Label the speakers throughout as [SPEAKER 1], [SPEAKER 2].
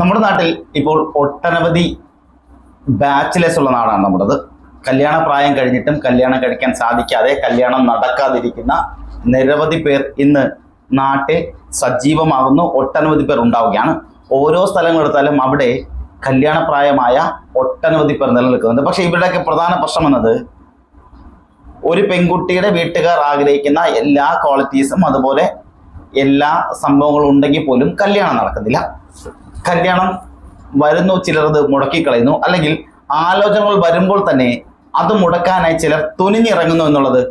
[SPEAKER 1] നമ്മുടെ നാട്ടിൽ ഇപ്പോൾ ഒട്ടനവധി ബാച്ചിലേഴ്സ് ഉള്ള നാടാണ് നമ്മുടേത്. കല്യാണ പ്രായം കഴിഞ്ഞിട്ടും കല്യാണം കഴിക്കാൻ സാധിക്കാതെ കല്യാണം നടക്കാതിരിക്കുന്ന നിരവധി പേർ ഇന്ന് നാട്ടിൽ സജീവമാകുന്നു ഒട്ടനവധി പേർ ഉണ്ടാവുകയാണ്. ഓരോ സ്ഥലങ്ങൾ എടുത്താലും അവിടെ കല്യാണപ്രായമായ ഒട്ടനവധി പേർ നിലനിൽക്കുന്നുണ്ട്. പക്ഷെ ഇവരുടെയൊക്കെ പ്രധാന പ്രശ്നം എന്നത് ഒരു പെൺകുട്ടിയുടെ വീട്ടുകാർ ആഗ്രഹിക്കുന്ന എല്ലാ ക്വാളിറ്റീസും അതുപോലെ എല്ലാ സംഭവങ്ങളും ഉണ്ടെങ്കിൽ പോലും കല്യാണം നടക്കുന്നില്ല കല്യാണം വരുന്നു ചിലരത് മുടക്കി മുടക്കിക്കളയുന്നു. അല്ലെങ്കിൽ ആലോചനകൾ വരുമ്പോൾ തന്നെ അത് മുടക്കാനായി ചിലർ തുനിഞ്ഞിറങ്ങുന്നു എന്നുള്ളത്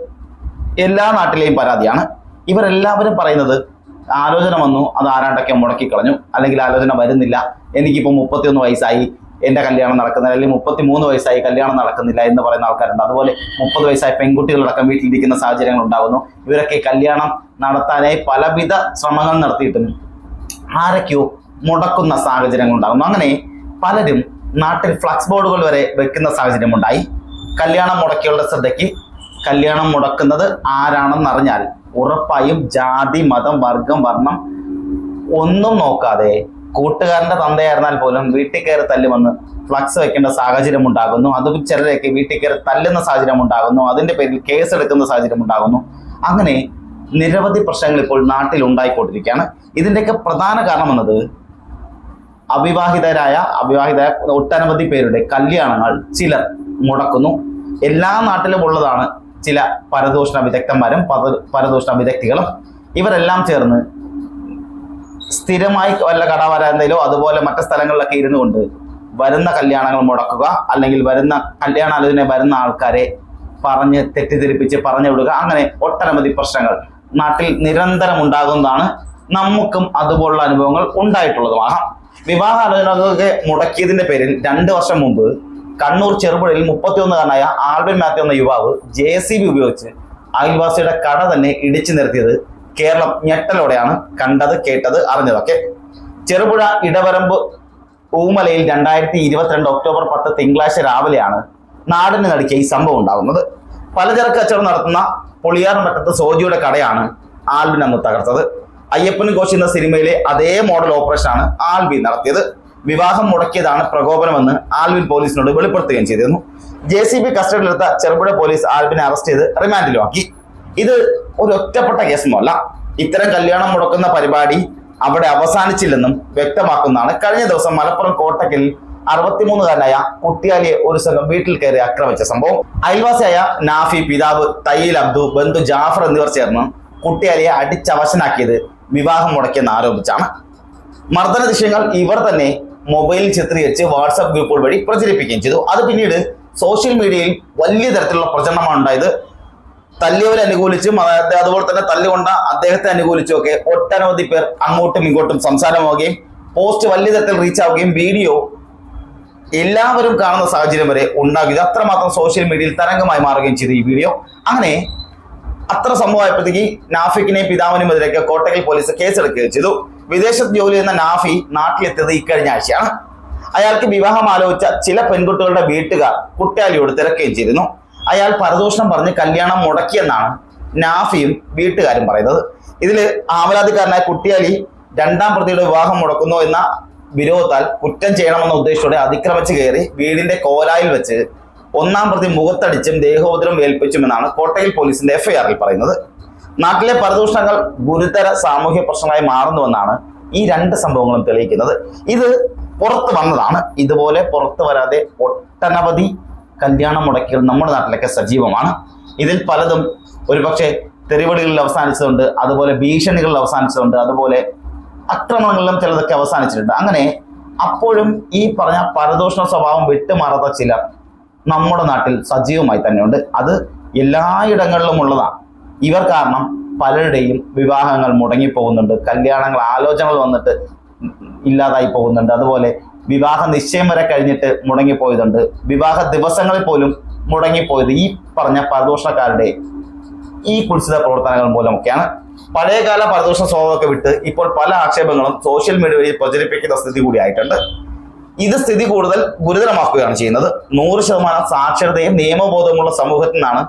[SPEAKER 1] എല്ലാ നാട്ടിലെയും പരാതിയാണ്. ഇവരെല്ലാവരും പറയുന്നത് ആലോചന വന്നു അത് ആരാണ്ടൊക്കെ മുടക്കിക്കളഞ്ഞു അല്ലെങ്കിൽ ആലോചന വരുന്നില്ല എനിക്കിപ്പോൾ മുപ്പത്തിയൊന്ന് വയസ്സായി എന്റെ കല്യാണം നടക്കുന്നില്ല അല്ലെങ്കിൽ മുപ്പത്തി മൂന്ന് വയസ്സായി കല്യാണം നടക്കുന്നില്ല എന്ന് പറയുന്ന ആൾക്കാരുണ്ട്. അതുപോലെ മുപ്പത് വയസ്സായ പെൺകുട്ടികളടക്കം വീട്ടിലിരിക്കുന്ന സാഹചര്യങ്ങൾ ഉണ്ടാകുന്നു ഇവരൊക്കെ കല്യാണം നടത്താനായി പലവിധ ശ്രമങ്ങൾ നടത്തിയിട്ടുണ്ട് ആരൊക്കെയോ മുടക്കുന്ന സാഹചര്യങ്ങൾ ഉണ്ടാകുന്നു അങ്ങനെ പലരും നാട്ടിൽ ഫ്ലക്സ് ബോർഡുകൾ വരെ വെക്കുന്ന സാഹചര്യം ഉണ്ടായി കല്യാണം മുടക്കിയുള്ള ശ്രദ്ധയ്ക്ക് കല്യാണം മുടക്കുന്നത് ആരാണെന്ന് അറിഞ്ഞാൽ ഉറപ്പായും ജാതി മതം വർഗം വർണം ഒന്നും നോക്കാതെ കൂട്ടുകാരന്റെ തന്തയായിരുന്നാൽ പോലും വീട്ടിൽ കയറി തല്ലുമെന്ന് ഫ്ലക്സ് വെക്കേണ്ട സാഹചര്യം ഉണ്ടാകുന്നു അതും ചിലരൊക്കെ വീട്ടിൽ കയറി തല്ലുന്ന സാഹചര്യം ഉണ്ടാകുന്നു അതിന്റെ പേരിൽ കേസ് എടുക്കുന്ന സാഹചര്യം ഉണ്ടാകുന്നു അങ്ങനെ നിരവധി പ്രശ്നങ്ങൾ ഇപ്പോൾ നാട്ടിൽ ഉണ്ടായിക്കൊണ്ടിരിക്കുകയാണ്. ഇതിന്റെയൊക്കെ പ്രധാന കാരണം എന്നത് അവിവാഹിതരായ അവിവാഹിത ഒട്ടനവധി പേരുടെ കല്യാണങ്ങൾ ചിലർ മുടക്കുന്നു. എല്ലാ നാട്ടിലും ഉള്ളതാണ് ചില പരദൂഷണ വിദഗ്ധന്മാരും പരദൂഷണ വിദഗ്ധികളും. ഇവരെല്ലാം ചേർന്ന് സ്ഥിരമായി വല്ല കടാവരാന്തയിലോ അതുപോലെ മറ്റു സ്ഥലങ്ങളിലൊക്കെ ഇരുന്നു കൊണ്ട് വരുന്ന കല്യാണങ്ങൾ മുടക്കുക അല്ലെങ്കിൽ വരുന്ന കല്യാണാലോചന വരുന്ന ആൾക്കാരെ പറഞ്ഞ് തെറ്റിദ്ധരിപ്പിച്ച് പറഞ്ഞു വിടുക അങ്ങനെ ഒട്ടനവധി പ്രശ്നങ്ങൾ നാട്ടിൽ നിരന്തരം ഉണ്ടാകുന്നതാണ്. നമുക്കും അതുപോലുള്ള അനുഭവങ്ങൾ ഉണ്ടായിട്ടുള്ളതുമാകാം വിവാഹാലോചനകളൊക്കെ മുടക്കിയതിന്റെ പേരിൽ രണ്ട് വർഷം മുമ്പ് കണ്ണൂർ ചെറുപുഴയിൽ മുപ്പത്തിയൊന്നുകാരനായ ആൽബിൻ മാത്യു എന്ന യുവാവ് ജെ സി ബി ഉപയോഗിച്ച് അയൽവാസിയുടെ കട തന്നെ ഇടിച്ചു നിർത്തിയത് കേരളം ഞെട്ടലോടെയാണ് കണ്ടത് കേട്ടത് അറിഞ്ഞതൊക്കെ. ചെറുപുഴ ഇടവരമ്പ് ഊമലയിൽ രണ്ടായിരത്തി ഇരുപത്തിരണ്ട് ഒക്ടോബർ പത്ത് തിങ്കളാഴ്ച രാവിലെയാണ് നാടിന് നടുക്കിയ ഈ സംഭവം ഉണ്ടാകുന്നത്. പലചരക്ക് കച്ചവടം നടത്തുന്ന പൊളിയാർ മറ്റത്ത് സോജിയുടെ കടയാണ് ആൽബിൻ അന്ന് തകർത്തത്. അയ്യപ്പനും കോശി എന്ന സിനിമയിലെ അതേ മോഡൽ ഓപ്പറേഷൻ ആണ് ആൽബി നടത്തിയത്. വിവാഹം മുടക്കിയതാണ് പ്രകോപനമെന്ന് ആൽവിൻ പോലീസിനോട് വെളിപ്പെടുത്തുകയും ചെയ്തിരുന്നു. ജെ സി ബി കസ്റ്റഡിയിലെടുത്ത ചെറുപുഴ പോലീസ് ആൽബിനെ അറസ്റ്റ് ചെയ്ത് റിമാൻഡിലുമാക്കി. ഇത് ഒരു ഒറ്റപ്പെട്ട കേസൊന്നുമല്ല ഇത്തരം കല്യാണം മുടക്കുന്ന പരിപാടി അവിടെ അവസാനിച്ചില്ലെന്നും വ്യക്തമാക്കുന്നതാണ്. കഴിഞ്ഞ ദിവസം മലപ്പുറം കോട്ടക്കൽ അറുപത്തിമൂന്നുകാരനായ കുട്ടിയാലിയെ ഒരു സംഘം വീട്ടിൽ കയറി ആക്രമിച്ച സംഭവം. അയൽവാസിയായ നാഫി പിതാവ് തയ്യിൽ അബ്ദു ബന്ധു ജാഫർ എന്നിവർ ചേർന്ന് കുട്ടിയാലിയെ അടിച്ചവശനാക്കിയത് വിവാഹം മുടക്കിയെന്ന് ആരോപിച്ചാണ്. മർദ്ദന ദൃശ്യങ്ങൾ ഇവർ തന്നെ മൊബൈലിൽ ചിത്രീകരിച്ച് വാട്സാപ്പ് ഗ്രൂപ്പുകൾ വഴി പ്രചരിപ്പിക്കുകയും ചെയ്തു. അത് പിന്നീട് സോഷ്യൽ മീഡിയയിൽ വലിയ തരത്തിലുള്ള പ്രചരണമാണ് ഉണ്ടായത്. തല്ലിയവരെ അനുകൂലിച്ചും അതുപോലെ തന്നെ തല്ലുകൊണ്ട അദ്ദേഹത്തെ അനുകൂലിച്ചും ഒക്കെ ഒട്ടനവധി പേർ അങ്ങോട്ടും ഇങ്ങോട്ടും സംസാരമാവുകയും പോസ്റ്റ് വലിയ തരത്തിൽ റീച്ച് ആവുകയും വീഡിയോ എല്ലാവരും കാണുന്ന സാഹചര്യം വരെ ഉണ്ടാകുക അത്രമാത്രം സോഷ്യൽ മീഡിയയിൽ തരംഗമായി മാറുകയും ചെയ്തു ഈ വീഡിയോ അങ്ങനെ അത്ര സംഭവമായപ്പോഴത്തേക്ക് നാഫിക്കിനെയും പിതാവിനും എതിരൊക്കെ കോട്ടക്കൽ പോലീസ് കേസെടുക്കുകയും ചെയ്തു. വിദേശത്ത് ജോലി ചെയ്യുന്ന നാഫി നാട്ടിലെത്തിയത് ഇക്കഴിഞ്ഞ ആഴ്ചയാണ്. അയാൾക്ക് വിവാഹം ആലോചിച്ച ചില പെൺകുട്ടികളുടെ വീട്ടുകാർ കുട്ടിയാലിയോട് തിരക്കുകയും ചെയ്തിരുന്നു. അയാൾ പരദൂഷണം പറഞ്ഞ് കല്യാണം മുടക്കിയെന്നാണ് നാഫിയും വീട്ടുകാരും പറയുന്നത്. ഇതിൽ ആമലാതിക്കാരനായ കുട്ടിയാലി രണ്ടാം പ്രതിയുടെ വിവാഹം മുടക്കുന്നു എന്ന വിരോധത്താൽ കുറ്റം ചെയ്യണമെന്ന ഉദ്ദേശത്തോടെ അതിക്രമിച്ച് കയറി വീടിന്റെ കോലായിൽ വെച്ച് ഒന്നാം പ്രതി മുഖത്തടിച്ചും ദേഹോദരം ഏൽപ്പിച്ചുമെന്നാണ് കോട്ടയിൽ പോലീസിന്റെ എഫ്ഐആറിൽ പറയുന്നത്. നാട്ടിലെ പരദൂഷണങ്ങൾ ഗുരുതര സാമൂഹ്യ പ്രശ്നങ്ങളായി മാറുന്നുവെന്നാണ് ഈ രണ്ട് സംഭവങ്ങളും തെളിയിക്കുന്നത്. ഇത് പുറത്തു വന്നതാണ്. ഇതുപോലെ പുറത്തു വരാതെ ഒട്ടനവധി കല്യാണ മുടക്കികൾ നമ്മുടെ നാട്ടിലൊക്കെ സജീവമാണ്. ഇതിൽ പലതും ഒരുപക്ഷെ തെരുവടികളിൽ അവസാനിച്ചതുണ്ട് അതുപോലെ ഭീഷണികളിൽ അവസാനിച്ചതുണ്ട് അതുപോലെ അക്രമങ്ങളിലും ചിലതൊക്കെ അവസാനിച്ചിട്ടുണ്ട്. അങ്ങനെ അപ്പോഴും ഈ പറഞ്ഞ പരദൂഷണ സ്വഭാവം വിട്ടുമാറാത്ത ചിലർ നമ്മുടെ നാട്ടിൽ സജീവമായി തന്നെയുണ്ട്. അത് എല്ലായിടങ്ങളിലും ഉള്ളതാണ്. ഇവർ കാരണം പലരുടെയും വിവാഹങ്ങൾ മുടങ്ങിപ്പോകുന്നുണ്ട്. കല്യാണങ്ങൾ ആലോചനകൾ വന്നിട്ട് ഇല്ലാതായി പോകുന്നുണ്ട്. അതുപോലെ വിവാഹ നിശ്ചയം വരെ കഴിഞ്ഞിട്ട് മുടങ്ങിപ്പോയതുണ്ട്. വിവാഹ ദിവസങ്ങളിൽ പോലും മുടങ്ങിപ്പോയത് ഈ പറഞ്ഞ പരദൂഷണക്കാരുടെ ഈ കുൽസിത പ്രവർത്തനങ്ങൾ മൂലമൊക്കെയാണ്. പഴയകാല പരദൂഷണ സ്വഭാവമൊക്കെ വിട്ട് ഇപ്പോൾ പല ആക്ഷേപങ്ങളും സോഷ്യൽ മീഡിയ വഴി പ്രചരിപ്പിക്കുന്ന സ്ഥിതി കൂടി ആയിട്ടുണ്ട്. ഇത് സ്ഥിതി കൂടുതൽ ഗുരുതരമാക്കുകയാണ് ചെയ്യുന്നത്. നൂറ് ശതമാനം സാക്ഷരതയും നിയമബോധമുള്ള സമൂഹത്തിൽ നിന്നാണ്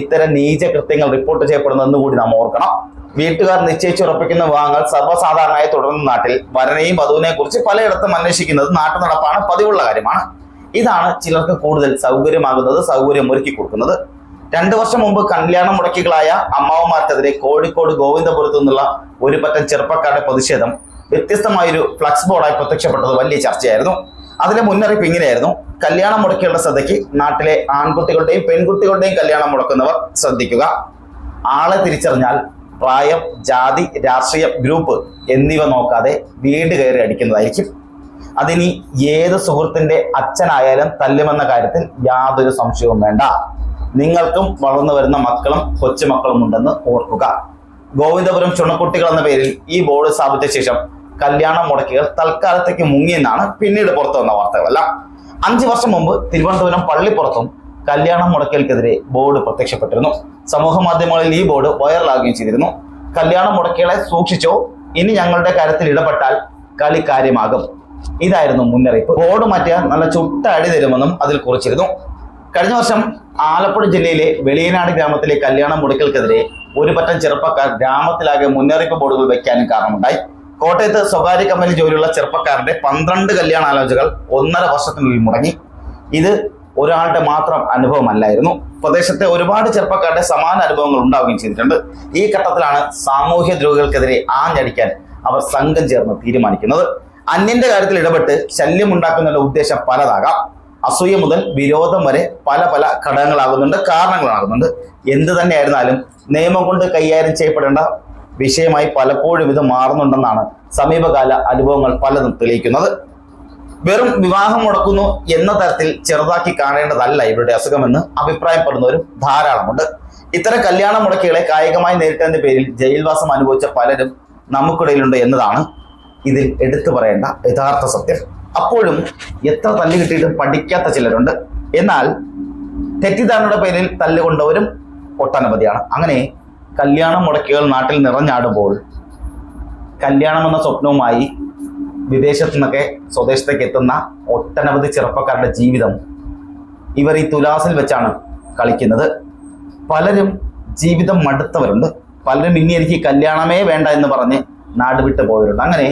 [SPEAKER 1] ഇത്തരം നീച കൃത്യങ്ങൾ റിപ്പോർട്ട് ചെയ്യപ്പെടുന്നതെന്ന് കൂടി നാം ഓർക്കണം. വീട്ടുകാർ നിശ്ചയിച്ചുറപ്പിക്കുന്ന വിവാഹങ്ങൾ സർവസാധാരണമായി തുടർന്ന നാട്ടിൽ വരനെയും വധുവിനെ കുറിച്ച് പലയിടത്തും അന്വേഷിക്കുന്നത് നാട്ടു നടപ്പാണ് പതിവുള്ള കാര്യമാണ്. ഇതാണ് ചിലർക്ക് കൂടുതൽ സൗകര്യമാകുന്നത് സൗകര്യം ഒരുക്കി കൊടുക്കുന്നത്. രണ്ടു വർഷം മുമ്പ് കല്യാണം മുടക്കികളായ അമ്മാവന്മാർക്കെതിരെ കോഴിക്കോട് ഗോവിന്ദപുരത്തു നിന്നുള്ള ഒരു പറ്റം ചെറുപ്പക്കാരുടെ പ്രതിഷേധം വ്യത്യസ്തമായൊരു ഫ്ലക്സ് ബോർഡായി പ്രത്യക്ഷപ്പെട്ടത് വലിയ ചർച്ചയായിരുന്നു. അതിലെ മുന്നറിയിപ്പ് ഇങ്ങനെയായിരുന്നു. കല്യാണം മുടക്കിയുള്ള ശ്രദ്ധയ്ക്ക് നാട്ടിലെ ആൺകുട്ടികളുടെയും പെൺകുട്ടികളുടെയും കല്യാണം മുടക്കുന്നവർ ശ്രദ്ധിക്കുക. ആളെ തിരിച്ചറിഞ്ഞാൽ പ്രായം ജാതി രാഷ്ട്രീയ ഗ്രൂപ്പ് എന്നിവ നോക്കാതെ വീട് കയറി അടിക്കുന്നതായിരിക്കും. അതിനി ഏത് സുഹൃത്തിന്റെ അച്ഛനായാലും തല്ലുമെന്ന കാര്യത്തിൽ യാതൊരു സംശയവും വേണ്ട. നിങ്ങൾക്കും വളർന്നു വരുന്ന മക്കളും കൊച്ചുമക്കളും ഉണ്ടെന്ന് ഓർക്കുക. ഗോവിന്ദപുരം ചുണക്കുട്ടികൾ എന്ന പേരിൽ ഈ ബോർഡ് സ്ഥാപിച്ച ശേഷം കല്യാണം മുടക്കികൾ തൽക്കാലത്തേക്ക് മുങ്ങിയെന്നാണ് പിന്നീട് പുറത്തു വന്ന വാർത്തകളെല്ലാം. അഞ്ചു വർഷം മുമ്പ് തിരുവനന്തപുരം പള്ളിപ്പുറത്തും കല്യാണം മുടക്കൽക്കെതിരെ ബോർഡ് പ്രത്യക്ഷപ്പെട്ടിരുന്നു. സമൂഹ മാധ്യമങ്ങളിൽ ഈ ബോർഡ് വൈറലാകുകയും ചെയ്തിരുന്നു. കല്യാണം മുടക്കികളെ സൂക്ഷിച്ചോ? ഇനി ഞങ്ങളുടെ കാര്യത്തിൽ ഇടപെട്ടാൽ കളി കാര്യമാകും. ഇതായിരുന്നു മുന്നറിയിപ്പ്. ബോർഡ് മാറ്റിയാൽ നല്ല ചുട്ട അടി തരുമെന്നും അതിൽ കുറിച്ചിരുന്നു. കഴിഞ്ഞ വർഷം ആലപ്പുഴ ജില്ലയിലെ വെളിയനാട് ഗ്രാമത്തിലെ കല്യാണം മുടക്കൽക്കെതിരെ ഒരു പറ്റം ചെറുപ്പക്കാർ ഗ്രാമത്തിലാകെ മുന്നറിയിപ്പ് ബോർഡുകൾ വെക്കാനും കാരണമുണ്ടായി. കോട്ടയത്ത് സ്വകാര്യ കമ്പനി ജോലിയുള്ള ചെറുപ്പക്കാരുടെ പന്ത്രണ്ട് കല്യാണാലോചകൾ ഒന്നര വർഷത്തിനുള്ളിൽ മുടങ്ങി. ഇത് ഒരാളുടെ മാത്രം അനുഭവമല്ലായിരുന്നു. പ്രദേശത്തെ ഒരുപാട് ചെറുപ്പക്കാരുടെ സമാന അനുഭവങ്ങൾ ഉണ്ടാവുകയും ചെയ്തിട്ടുണ്ട്. ഈ ഘട്ടത്തിലാണ് സാമൂഹ്യ ദ്രോഹികൾക്കെതിരെ ആഞ്ഞടിക്കാൻ അവർ സംഘം ചേർന്ന് തീരുമാനിക്കുന്നത്. അന്യന്റെ കാര്യത്തിൽ ഇടപെട്ട് ശല്യം ഉണ്ടാക്കുന്നതിന്റെ ഉദ്ദേശം പലതാകാം. അസൂയ മുതൽ വിരോധം വരെ പല പല ഘടകങ്ങളാകുന്നുണ്ട് കാരണങ്ങളാകുന്നുണ്ട്. എന്ത് തന്നെയായിരുന്നാലും നിയമം കൊണ്ട് കൈകാര്യം ചെയ്യപ്പെടേണ്ട വിഷയമായി പലപ്പോഴും ഇത് മാറുന്നുണ്ടെന്നാണ് സമീപകാല അനുഭവങ്ങൾ പലതും തെളിയിക്കുന്നത്. വെറും വിവാഹം മുടക്കുന്നു എന്ന തരത്തിൽ ചെറുതാക്കി കാണേണ്ടതല്ല ഇവരുടെ അസുഖമെന്ന് അഭിപ്രായപ്പെടുന്നവരും ധാരാളമുണ്ട്. ഇത്തരം കല്യാണ മുടക്കികളെ കായികമായി നേരിട്ടതിന്റെ പേരിൽ ജയിൽവാസം അനുഭവിച്ച പലരും നമുക്കിടയിലുണ്ട് എന്നതാണ് ഇതിൽ എടുത്തു പറയേണ്ട യഥാർത്ഥ സത്യം. അപ്പോഴും എത്ര തല്ല് കിട്ടിയിട്ടും പഠിക്കാത്ത ചിലരുണ്ട്. എന്നാൽ തെറ്റിദ്ധാരണയുടെ പേരിൽ തല്ലുകൊണ്ടവരും ഒട്ടനവധിയാണ്. അങ്ങനെ കല്യാണം മുടക്കികൾ നാട്ടിൽ നിറഞ്ഞാടുമ്പോൾ കല്യാണം എന്ന സ്വപ്നവുമായി വിദേശത്തു നിന്നൊക്കെ സ്വദേശത്തേക്ക് എത്തുന്ന ഒട്ടനവധി ചെറുപ്പക്കാരുടെ ജീവിതം ഇവർ ഈ തുലാസിൽ വെച്ചാണ് കളിക്കുന്നത്. പലരും ജീവിതം മടുത്തവരുണ്ട്. പലരും ഇനി എനിക്ക് കല്യാണമേ വേണ്ട എന്ന് പറഞ്ഞ് നാട് വിട്ടു പോയവരുണ്ട്. അങ്ങനെ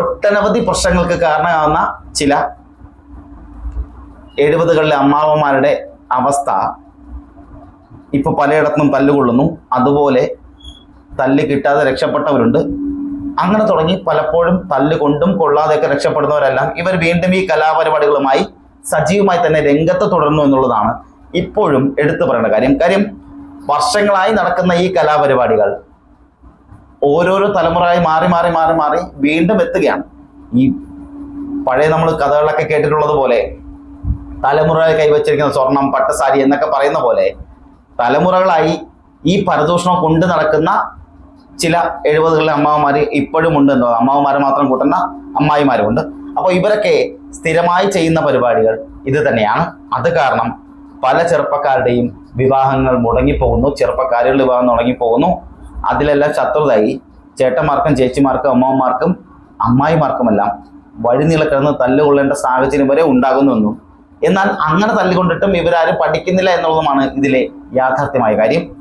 [SPEAKER 1] ഒട്ടനവധി പ്രശ്നങ്ങൾക്ക് കാരണമാകുന്ന ചില എഴുപതുകളിലെ അമ്മാവന്മാരുടെ അവസ്ഥ ഇപ്പൊ പലയിടത്തും തല്ലുകൊള്ളുന്നു അതുപോലെ തല്ല് കിട്ടാതെ രക്ഷപ്പെട്ടവരുണ്ട്. അങ്ങനെ തുടങ്ങി പലപ്പോഴും തല്ല് കൊണ്ടും കൊള്ളാതെയൊക്കെ രക്ഷപ്പെടുന്നവരെല്ലാം ഇവർ വീണ്ടും ഈ കലാപരിപാടികളുമായി സജീവമായി തന്നെ രംഗത്ത് തുടർന്നു എന്നുള്ളതാണ് ഇപ്പോഴും എടുത്തു പറയേണ്ട കാര്യം. കാര്യം വർഷങ്ങളായി നടക്കുന്ന ഈ കലാപരിപാടികൾ ഓരോരോ തലമുറയായി മാറി മാറി മാറി മാറി വീണ്ടും എത്തുകയാണ്. ഈ പഴയ നമ്മൾ കഥകളൊക്കെ കേട്ടിട്ടുള്ളത് പോലെ തലമുറ കൈവച്ചിരിക്കുന്ന സ്വർണം പട്ടസാരി എന്നൊക്കെ പറയുന്ന പോലെ തലമുറകളായി ഈ പരദൂഷണം കൊണ്ട് നടക്കുന്ന ചില എഴുപതുകളിലെ അമ്മാവന്മാർ ഇപ്പോഴും ഉണ്ട് എന്നുള്ളത് അമ്മാവന്മാരെ മാത്രം കൂട്ടുന്ന അമ്മായിമാരുമുണ്ട്. അപ്പോൾ ഇവരൊക്കെ സ്ഥിരമായി ചെയ്യുന്ന പരിപാടികൾ ഇത് തന്നെയാണ്. അത് കാരണം പല ചെറുപ്പക്കാരുടെയും വിവാഹങ്ങൾ മുടങ്ങിപ്പോകുന്നു. ചെറുപ്പക്കാരുടെ വിവാഹം മുടങ്ങിപ്പോകുന്നു. അതിലെല്ലാം ശത്രുതായി. ചേട്ടന്മാർക്കും ചേച്ചിമാർക്കും അമ്മമാർക്കും അമ്മായിമാർക്കുമെല്ലാം വഴി കിടന്ന് തല്ലുകൊള്ളേണ്ട സാഹചര്യം വരെ ഉണ്ടാകുന്നുവെന്നും എന്നാൽ അങ്ങനെ തല്ലിക്കൊണ്ടിട്ടും ഇവരാരും പഠിക്കുന്നില്ല എന്നുള്ളതുമാണ് ഇതിലെ യാഥാർത്ഥ്യമായ കാര്യം.